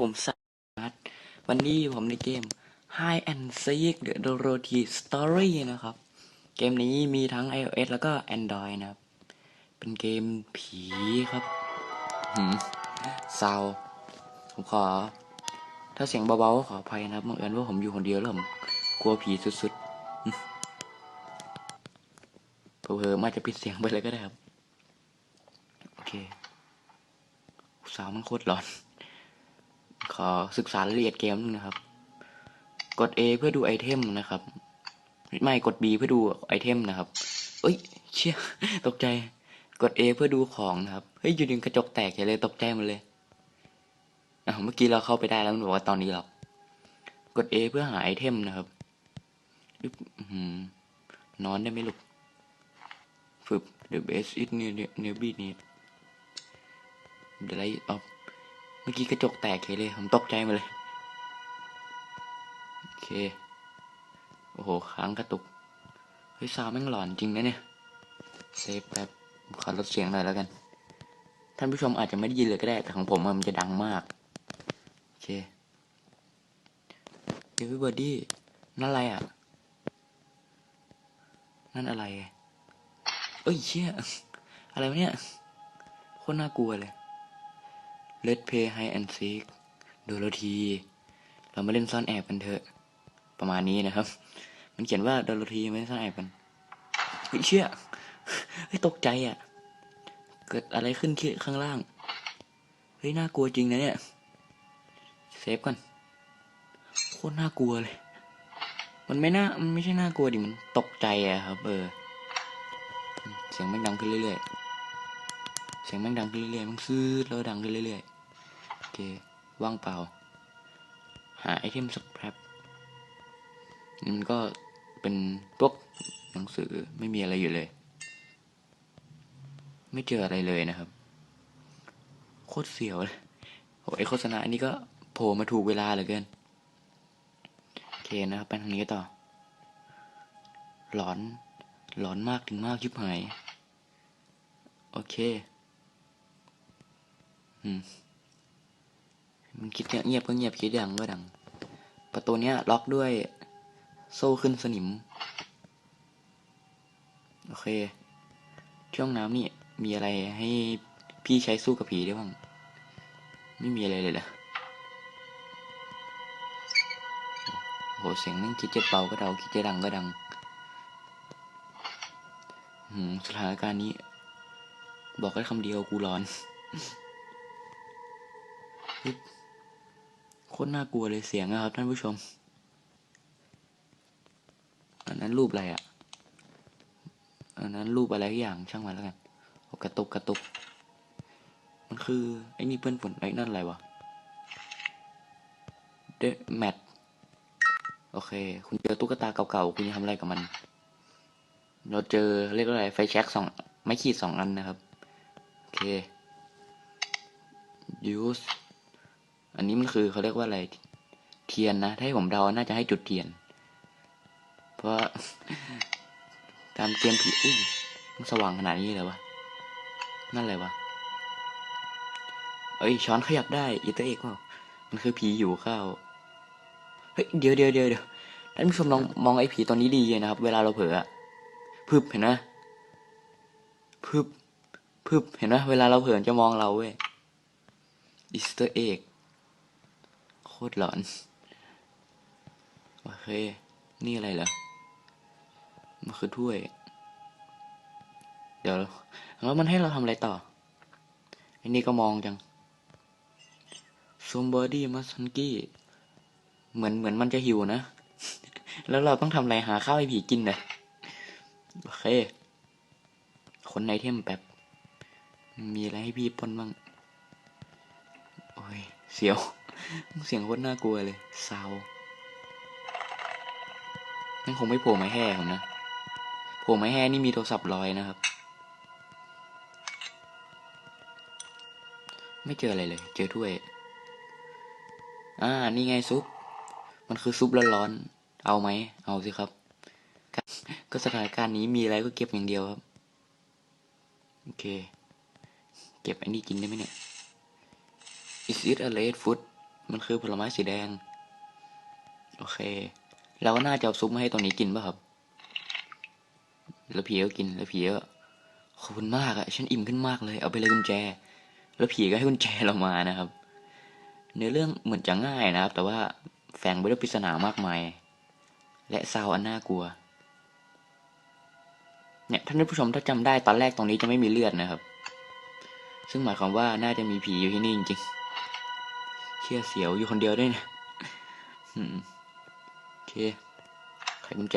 ผมสัตวันนี้ผมในเกม Hide and Seek The Dorothy Story นะครับ เกมนี้มีทั้ง iOS แล้วก็ Android นะครับ เป็นเกมผีครับหืมเศร้าผมขอ ถ้าเสียงเบาๆก็ขออภัยนะครับบังเอิญว่าผมอยู่คนเดียวแล้วผมกลัวผีสุดๆอืมเผลอๆมาจจะปิดเสียงไปเลยก็ได้ครับ โอเคสาวมันโคตรร้อน ขอศึกษารายละเอียดเกมนึงนะครับ กด A เพื่อดูไอเทมนะครับ ไม่กด B เพื่อดูไอเทมนะครับ เอ้ย เชี่ย ตกใจ กด A เพื่อดูของนะครับ เฮ้ยอยู่ดึงกระจกแตกใหญ่เลยตกใจหมดเลยอะเมื่อกี้เราเข้าไปได้แล้วมันบอกว่าตอนนี้หรอก กด A เพื่อหาไอเทมนะครับอืมนอนได้ไหมลูกฝึก the best is near near be need the light of เมื่อกี้กระจกแตกเลย ผมตกใจมาเลย โอเค โอ้โห ค้างกระตุก เฮ้ย ซาวแม่งหลอนจริงนะเนี่ย เซฟแบบขอลดเสียงหน่อยแล้วกัน ท่านผู้ชมอาจจะไม่ได้ยินเลยก็ได้ แต่ของผมมันจะดังมาก โอเค everybody นั่นอะไรอะ นั่นอะไร เอ้ยเชี่ย อะไรวะเนี่ย โคตรน่ากลัวเลย Let's play hide and seek โดโรธี เรามาเล่นซ่อนแอบกันเถอะ ประมาณนี้นะครับ มันเขียนว่าโดโรธีไม่ได้ซ่อนแอบกันเฮ้ยเชี่ยเฮ้ยตกใจอะ เกิดอะไรขึ้นที่ข้างล่าง เฮ้ยน่ากลัวจริงนะเนี่ย เซฟก่อน โคตรน่ากลัวเลย มันไม่น่า มันไม่ใช่น่ากลัวดิ มันตกใจอะครับ เออ เสียงแม่งดังขึ้นเรื่อยๆ เสียงแม่งดังขึ้นเรื่อยๆ มันซื้อแล้วดังขึ้นเรื่อยๆ เค ว่างเปล่า หาไอเทมสักแป๊บนี่มันก็เป็นพวกหนังสือไม่มีอะไรอยู่เลย ไม่เจออะไรเลยนะครับ โคตรเสียวเลยโอ้ยโฆษณาอันนี้ก็โผล่มาถูกเวลาเหลือเกิน โอเคนะครับ ไปทางนี้ต่อ หลอน หลอนมากถึงมากชิบหาย โอเค อืม มันคิดเงียบก็เงียบคิดดังก็ดัง ประตูเนี้ยล็อกด้วย โซ่ขึ้นสนิม โอเค ช่วงน้ำนี่มีอะไรให้พี่ใช้สู้กับผีได้บ้าง ไม่มีอะไรเลยเหรอโหเสียงแม่งคิดจะเบาก็เบาคิดจะดังก็ดังหืมสถานการณ์นี้ บอกได้คำเดียวกูร้อน โคตรน่ากลัวเลยเสียงนะครับท่านผู้ชม อันนั้นรูปอะไรอะ อันนั้นรูปอะไรอย่างช่างมันแล้วกันโอ้กระตุกกระตุก มันคือไอ้นี่เพื่อนฝนไอ้นั่นอะไรวะเดแมทโอเค คุณเจอตุ๊กตาเก่าๆ คุณจะทำอะไรกับมัน เราเจอเรียกว่าอะไรไฟแช็กสองไม้ขีดสองอันนะครับ โอเค use อันนี้มันคือเขาเรียกว่าอะไร เทียนนะ ถ้าให้ผมเดา น่าจะให้จุดเทียน เพราะตามเกมผีอุ้ยมันสว่างขนาดนี้เลยวะ นั่นอะไรวะ เอ้ย ช้อนขยับได้อีเตอร์เอกเปล่ามันคือผีอยู่ข้าว เฮ้ย เดี๋ยวเดี๋ยวเดี๋ยวเดี๋ยวท่านผู้ชมลองมองไอ้ผีตัวนี้ดีนะครับ เวลาเราเผลอพึบเห็นไหมพึบพึบเห็นไหมเวลาเราเผลอจะมองเราเว้ยอีสเตอร์เอก ตรหลอน โอเค นี่อะไรเหรอ มันคือถ้วย เดี๋ยว แล้วมันให้เราทำอะไรต่อ อันนี้ก็มองจัง somebody must hungry เหมือนเหมือนมันจะหิวนะ แล้วเราต้องทำอะไรหาข้าวให้ผีกินเลยโอเค คนในเทมแป๊บมีอะไรให้พี่ปนบ้าง โอ้ย เสียว เสียงโคตรน่ากลัวเลยซาวนั่นคงไม่โผล่ไม้แห่ผมนะโผล่ไม้แห่นี่มีโทรศัพท์ลอยนะครับ ไม่เจออะไรเลย เจอถ้วย อ่า นี่ไงซุป มันคือซุปร้อนๆ เอาไหม เอาสิครับ ก็สถานการณ์นี้มีอะไรก็เก็บอย่างเดียวครับ โอเค เก็บไอ้นี่กินได้ไหมเนี่ย Is it a red food มันคือผลไม้สีแดง โอเค เราก็น่าจะเอาซุปมาให้ตัวนี้กินป่ะครับ แล้วผีก็กิน แล้วผีก็ขอบคุณมากอะฉันอิ่มขึ้นมากเลย เอาไปเลยกุญแจ แล้วผีก็ให้กุญแจเรามานะครับ เนื้อเรื่องเหมือนจะง่ายนะครับ แต่ว่าแฝงไปด้วยปริศนามากมาย และซาวอันน่ากลัว เนี่ยท่านผู้ชมถ้าจำได้ตอนแรกตรงนี้จะไม่มีเลือดนะครับ ซึ่งหมายความว่าน่าจะมีผีอยู่ที่นี่จริงๆ ชี่ยเสียวอยู่คนเดียวด้วยนะโอเค ไขกุญแจ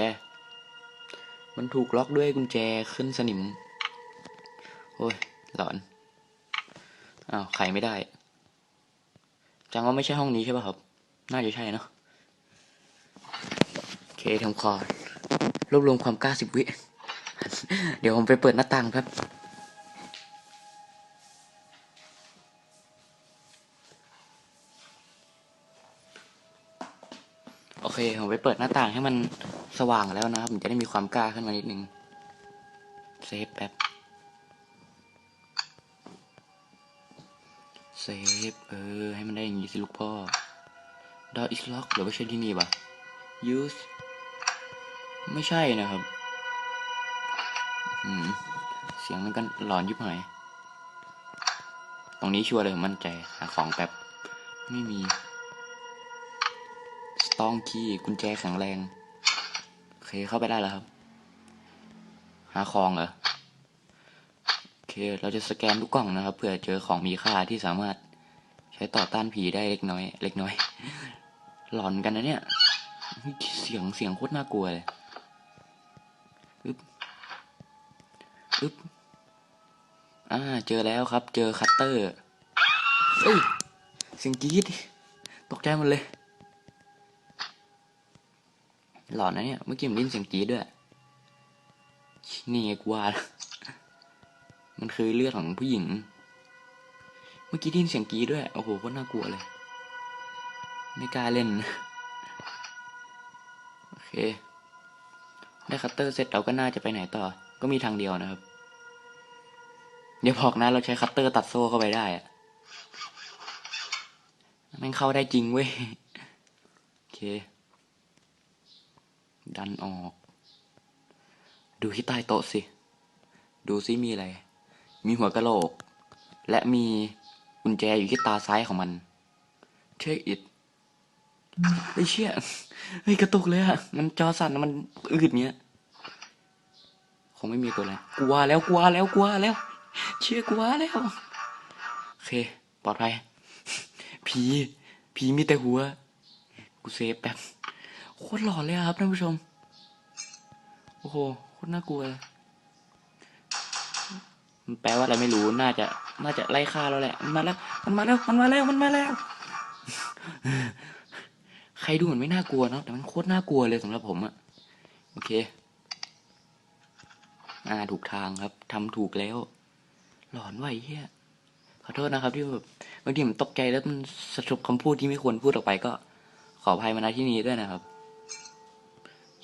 มันถูกล็อกด้วยกุญแจขึ้นสนิม โอ้ย หลอน อ้าว ไขไม่ได้ จังว่าไม่ใช่ห้องนี้ใช่ป่ะครับ น่าจะใช่เนาะโอเคทำคอร์ดรวบรวมความกล้าสิบวิ เดี๋ยวผมไปเปิดหน้าต่างครับ เคผมไปเปิดหน้าต่างให้มันสว่างแล้วนะครับผมจะได้มีความกล้าขึ้นมานิดนึงเซฟแป๊บเซฟเออ ให้มันได้อย่างงี้สิลูกพ่อ Door is locked หรือว่าใช่ที่นี่ปะ use ไม่ใช่นะครับเสียงมันก็หลอนยิบหาย ตรงนี้ชัวร์เลยผมมั่นใจ หาของแป๊บ ไม่มี ตองคีย์กุญแจแข็งแรงโอเคเข้าไปได้แล้วครับ หาของเหรอโอเค เราจะสแกนทุกกล่องนะครับเผื่อเจอของมีค่าที่สามารถใช้ต่อต้านผีได้เล็กน้อย เล็กน้อย หลอนกันนะเนี่ย เสียงเสียงโคตรน่ากลัวเลยอึ๊บอึ๊บอ่า เจอแล้วครับ เจอคัตเตอร์เอ้ยเสียงกรี๊ดตกใจหมดเลย หลอนนะเนี่ย เมื่อกี้ผมได้นเสียงกีดด้วย นี่ไงกูว่า มันคือเลือดของผู้หญิง เมื่อกี้ได้นเสียงกีดด้วย โอ้โหโคตรน่ากลัวเลย ไม่กล้าเล่น โอเค ได้คัตเตอร์เสร็จเราก็น่าจะไปไหนต่อ ก็มีทางเดียวนะครับ เดี๋ยวบอกนะเราใช้คัตเตอร์ตัดโซ่เข้าไปได้อะมันเข้าได้จริงเว้ย โอเค ดันออก ดูที่ใต้โต๊ะสิ ดูซิมีอะไร มีหัวกะโหลก และมีกุญแจอยู่ที่ตาซ้ายของมัน เช็คอิดไอ้เชี่ยเฮ้กระตุกเลยอะมันจอสั่นมันอืดเงี้ย คงไม่มีตัวอะไรกลัวแล้วกลัวแล้วกลัวแล้ว เชี่ยกลัวแล้ว โอเค ปลอดภัย ผี ผีมีแต่หัว กูเซฟแป๊บ โคตรหลอนเลยครับท่านผู้ชม โอ้โหโคตรน่ากลัวเลยมันแปลว่าอะไรไม่รู้น่าจะ น่าจะไล่ฆ่าเราแหละมันมาแล้วมันมาแล้วมันมาแล้วมันมาแล้ว ใครดูเหมือนไม่น่ากลัวเนาะแต่มันโคตรน่ากลัวเลยสำหรับผมอะโอเคอ่าถูกทางครับทำถูกแล้ว หลอนไหวเฮียขอโทษนะครับ ที่แบบบางทีผมตกใจแล้วมันสรุปคำพูดที่ไม่ควรพูดออกไปก็ขออภัยมาณที่นี้ด้วยนะครับ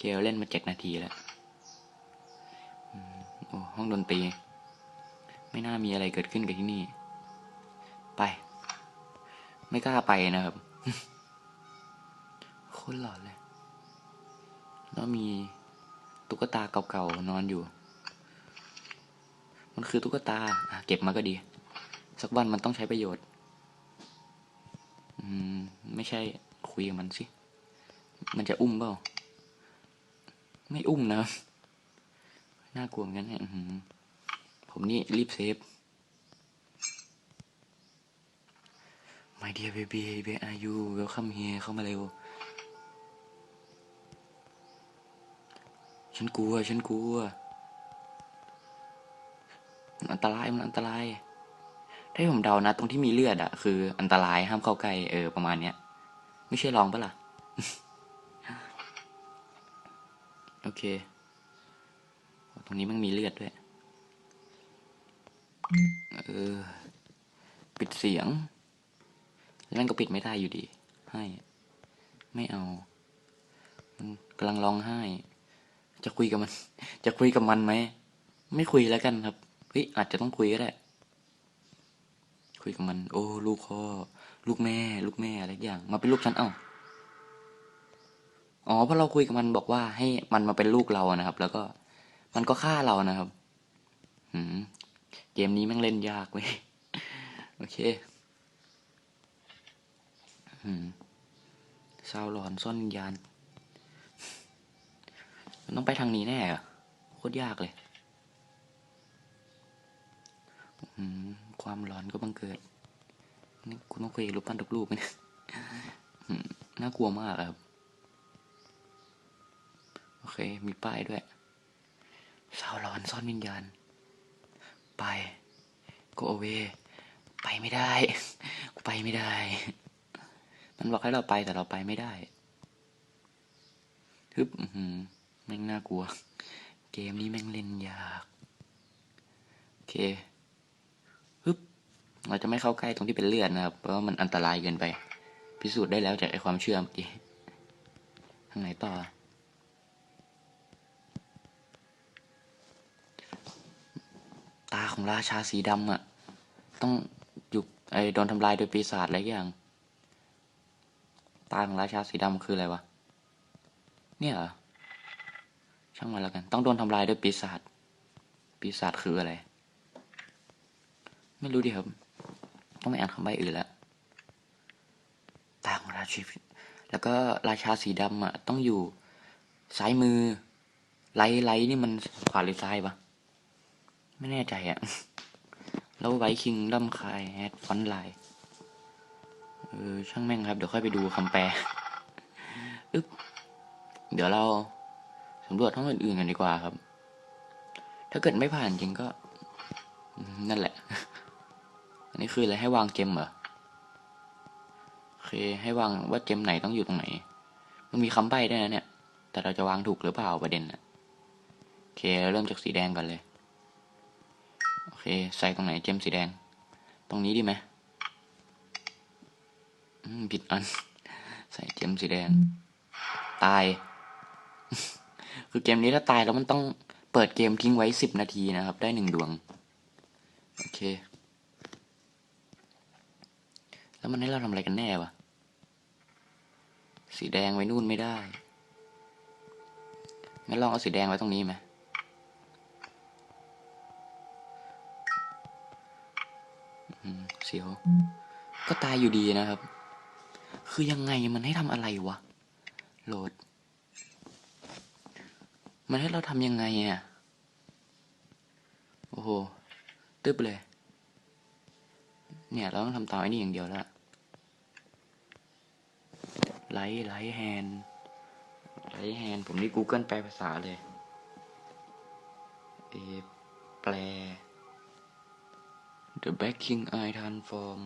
เคเราเล่นมาเจ็ดนาทีแล้วโอ้ห้องดนตรี ไม่น่ามีอะไรเกิดขึ้นกับที่นี่ ไป ไม่กล้าไปนะครับโคตรหลอนเลย แล้วมีตุ๊กตาเก่าๆนอนอยู่ มันคือตุ๊กตาเก็บมาก็ดี สักวันมันต้องใช้ประโยชน์ อืม ไม่ใช่คุยกับมันสิ มันจะอุ้มเปล่า ไม่อุ้มนะครับ น่ากลัวเหมือนกันเนี่ยอื้อหือผมนี่รีบเซฟ My dear baby where are you welcome here เข้ามาเร็ว ฉันกลัว ฉันกลัว มันอันตราย มันอันตราย ถ้าผมเดานะ ตรงที่มีเลือดอะคืออันตรายห้ามเข้าใกล้ เออ ประมาณเนี้ย ไม่ใช่ลองปะล่ะ เค ตรงนี้มันมีเลือดด้วย เออ ปิดเสียง แล้วนั่นก็ปิดไม่ได้อยู่ดี ให้ ไม่เอา มันกำลังร้องไห้ จะคุยกับมัน จะคุยกับมันไหม ไม่คุยแล้วกันครับ เฮ้ย อาจจะต้องคุยก็ได้ คุยกับมัน โอ้ ลูกพ่อ ลูกแม่ ลูกแม่อะไรอย่าง มาเป็นลูกฉัน เอ้า อ๋อเพราะเราคุยกับมันบอกว่าให้มันมาเป็นลูกเราอะนะครับ แล้วก็มันก็ฆ่าเรานะครับอืม เกมนี้แม่งเล่นยากเว้ย โอเคอืมซาวหลอนซ่อนวิญญาณมันต้องไปทางนี้แน่อะโคตรยากเลยอืม ความร้อนก็บังเกิด นี่คุณต้องคุยกับรูปปั้นทุกรูปไหมเนี่ยน่ากลัวมากอะครับ เค มีป้ายด้วยสาวร้อนซ่อนวิญญาณ ไป go away ไปไม่ได้กูไปไม่ได้ มันบอกให้เราไปแต่เราไปไม่ได้ฮึบแม่งน่ากลัว เกมนี้แม่งเล่นยาก โอเคฮึบเราจะไม่เข้าใกล้ตรงที่เป็นเลือดนะครับ เพราะว่ามันอันตรายเกินไป พิสูจน์ได้แล้วจากไอความเชื่อเมื่อกี้ทางไหนต่อ ตา ของราชาสีดำอะต้องอยู่ไอโดนทำลายโดยปีศาจอะไรอย่าง ตาของราชาสีดำคืออะไรวะ เนี่ยเหรอ ช่างมันแล้วกัน ต้องโดนทำลายด้วยปีศาจ ปีศาจคืออะไร ไม่รู้ดิครับ ต้องไปอ่านคำใบอื่นแล้วตาของราชาแล้วก็ราชาสีดำอะ ต้องอยู่ซ้ายมือ ไลท์ไลท์นี่มันขวาหรือซ้ายปะ ไม่แน่ใจอะแล้วไวคิงดัมคายแฮดฟอนไลน์เออช่างแม่งครับ เดี๋ยวค่อยไปดูคำแปลอึ๊บเดี๋ยวเราสำรวจห้องอื่นๆกันดีกว่าครับ ถ้าเกิดไม่ผ่านจริงก็ นั่นแหละ อันนี้คืออะไรให้วางเกมเหรอโอเคให้วางว่าเกมไหนต้องอยู่ตรงไหน มันมีคำใบ้ด้วยนะเนี่ย แต่เราจะวางถูกหรือเปล่าประเด็นนะโอเคเริ่มจากสีแดงก่อนเลย เค ใส่ตรงไหนเจมสีแดง ตรงนี้ดีไหมผิดอัน ใส่เจมสีแดง ตาย คือเกมนี้ถ้าตายแล้วมันต้องเปิดเกมทิ้งไว้สิบนาทีนะครับ ได้หนึ่งดวง โอเค แล้วมันให้เราทำอะไรกันแน่วะ สีแดงไว้นู่นไม่ได้งั้นลองเอาสีแดงไว้ตรงนี้ไหม เสียว ก็ตายอยู่ดีนะครับ คือยังไงมันให้ทำอะไรวะ โหลด มันให้เราทำยังไงอะ โอ้โห ตึ๊บเลย เนี่ย เราต้องทำตามไอ้นี่อย่างเดียวแล้วไลท์ไลท์แฮนไลท์แฮนผมนี่ Google แปลภาษาเลย เอ แปล The Backing Eye Transform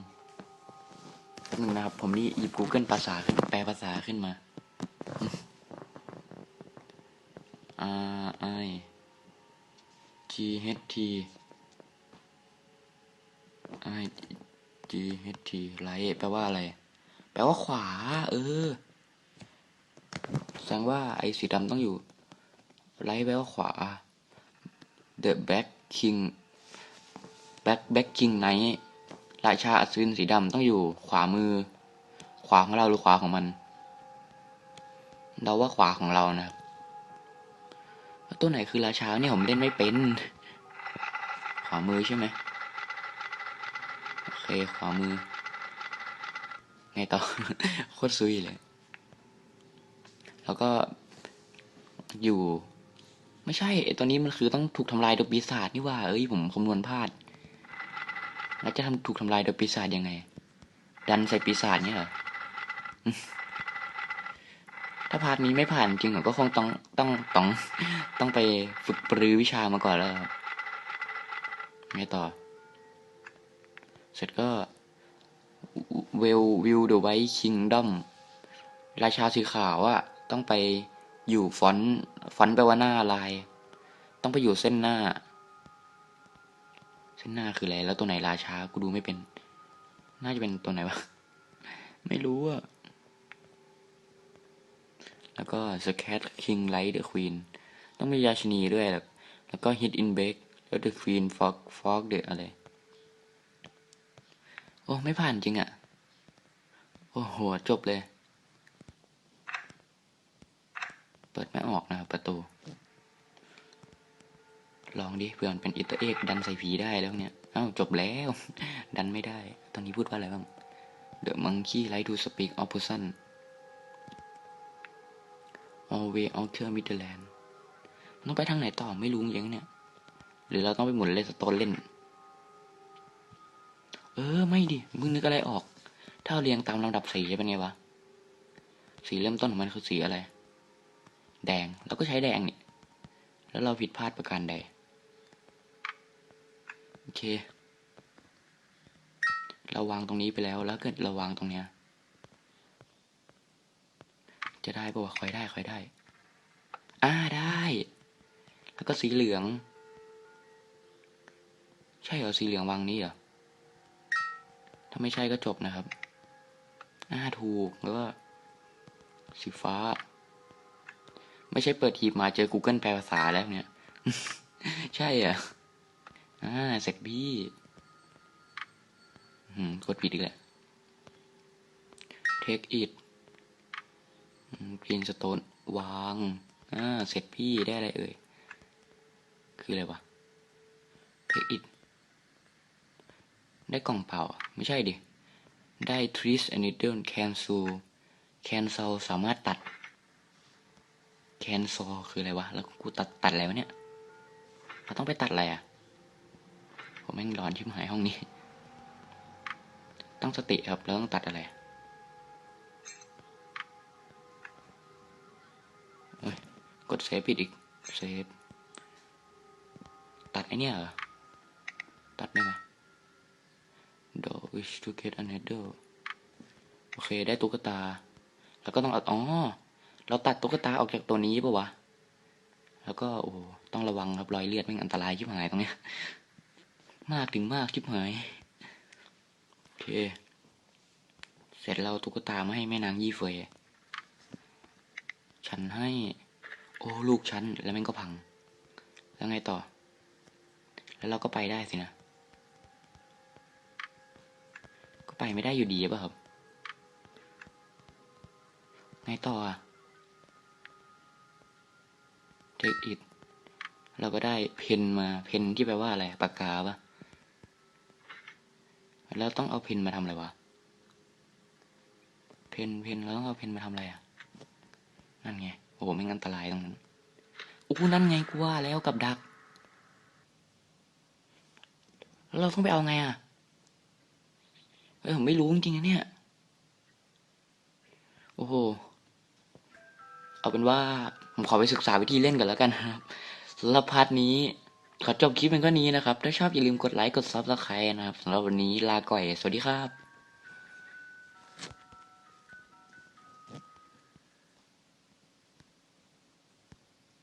แป๊บนึงนะครับ ผมนี่หยิบ Google ภาษาขึ้นแปลภาษาขึ้นมา R I G H T I G H T ไลท์แปลว่าอะไร แปลว่าขวา เออ แสดงว่าไอ้สีดำต้องอยู่ ไลท์แปลว่าขวา The Back King Back Back King Knight ราชาอัศวินสีดำต้องอยู่ขวามือ ขวาของเราหรือขวาของมัน เราว่าขวาของเรานะครับแล้วตัวไหนคือราชาเนี่ยผมเล่นไม่เป็น ขวามือใช่ไหมโอเคขวามือ ไงต่อ โคตรซุยเลย แล้วก็อยู่ ไม่ใช่ไอตัวนี้มันคือต้องถูกทำลายโดยปีศาจนี่ว่า เอ้ยผมคำนวณพลาด แล้วจะทำถูกทำลายโดยปีศาจยังไง ดันใส่ปีศาจเนี่ยเหรอถ้าพาร์ทนี้ไม่ผ่านจริงก็คงต้องต้องต้องต้องไปฝึกปรือวิชามาก่อนแล้วครับไงต่อ เสร็จก็เวลวิวเดอะไวท์คิงดอมราชาสีขาวอะต้องไปอยู่ฟอนต์ฟอนต์แปลว่าหน้าลาย ต้องไปอยู่เส้นหน้า เส้นหน้าคืออะไร แล้วตัวไหนราชา กูดูไม่เป็น น่าจะเป็นตัวไหนวะ ไม่รู้อะแล้วก็ Scat King Light the Queen ต้องมีราชนีด้วยแล้วแล้วก็ Hit in Bake แล้ว The Queen Fog Fog เดอะไร โอ้ ไม่ผ่านจริงอะโอ้โห จบเลย เปิดไม่ออกนะครับประตู ลองดิเผื่อมันเป็นอิตาเอกดันใส่ผีได้แล้วเนี่ยเอ้าจบแล้ว ดันไม่ได้ ตอนนี้พูดว่าอะไรบ้าง The monkey like to speak opposition always outer midland มันต้องไปทางไหนต่อไม่รู้จริงเนี่ย หรือเราต้องไปหมุนเลสโตนเล่น เออไม่ดิ มึงนึกอะไรออก ถ้าเราเรียงตามลำดับสีจะเป็นไงวะ สีเริ่มต้นของมันคือสีอะไร แดง เราก็ใช้แดงนี่ แล้วเราผิดพลาดประการใด เค เราวางตรงนี้ไปแล้วแล้วเกิดเราวางตรงเนี้ย จะได้ปะวะคอยได้คอยได้ อ่าได้ แล้วก็สีเหลือง ใช่เหรอสีเหลืองวางนี้เหรอ ถ้าไม่ใช่ก็จบนะครับ อ่าถูกแล้วก็สีฟ้า ไม่ใช่เปิดหีบมาเจอ Google แปลภาษาแล้วเนี่ย ใช่อะ อ่าเซ็กบี้อืมกดผิดอีกแล้ว take it กรีนสโตนวางอ่าเสร็จพี่ได้อะไรเอ่ย คืออะไรวะ take it ได้กล่องเปล่า ไม่ใช่ดิ ได้ trees and needle cancel cancel สามารถตัด cancel คืออะไรวะ แล้วกูตัดตัดอะไรวะเนี่ย เราต้องไปตัดอะไรอะ ผมแม่งร้อนชิบหายห้องนี้ ตั้งสติครับ แล้วต้องตัดอะไรเอ้ยกดเซฟผิดอีก เซฟ ตัดไอเนี่ยเหรอ ตัดได้ไหม Do wish to get a needle โอเค ได้ตุ๊กตา แล้วก็ต้องเอาอ๋อ เราตัดตุ๊กตาออกจากตัวนี้ปะวะ แล้วก็ โอ้ ต้องระวังครับ รอยเลือดแม่งอันตรายชิบหายตรงเนี้ย มากถึงมากชิบหาย โอเค เสร็จเราตุ๊กตามาให้แม่นางยี่เฟย ฉันให้ โอ้ลูกฉัน แล้วแม่งก็พัง แล้วไงต่อ แล้วเราก็ไปได้สินะ ก็ไปไม่ได้อยู่ดีป่ะครับ ไงต่ออะเทคอิดเราก็ได้เพนมาเพนที่แปลว่าอะไรปากกาปะ แล้วต้องเอาเพนมาทำอะไรวะ เพนเพนแล้วต้องเอาเพนมาทำอะไรอะ นั่นไง โอ้โห ไม่งั้นอันตรายตรงนั้นโอ้นั่นไงกูว่าแล้วกับดัก แล้วเราต้องไปเอาไงอะเอ้ยผมไม่รู้จริงๆนะเนี่ย โอ้โห เอาเป็นว่า ผมขอไปศึกษาวิธีเล่นกันแล้วกันนะครับสำหรับพาร์ทนี้ ขอจบคลิปเป็นก็นี้นะครับ ถ้าชอบอย่าลืมกดไลค์ กดซับสไครต์นะครับสำหรับวันนี้ลาก่อย สวัสดีครับ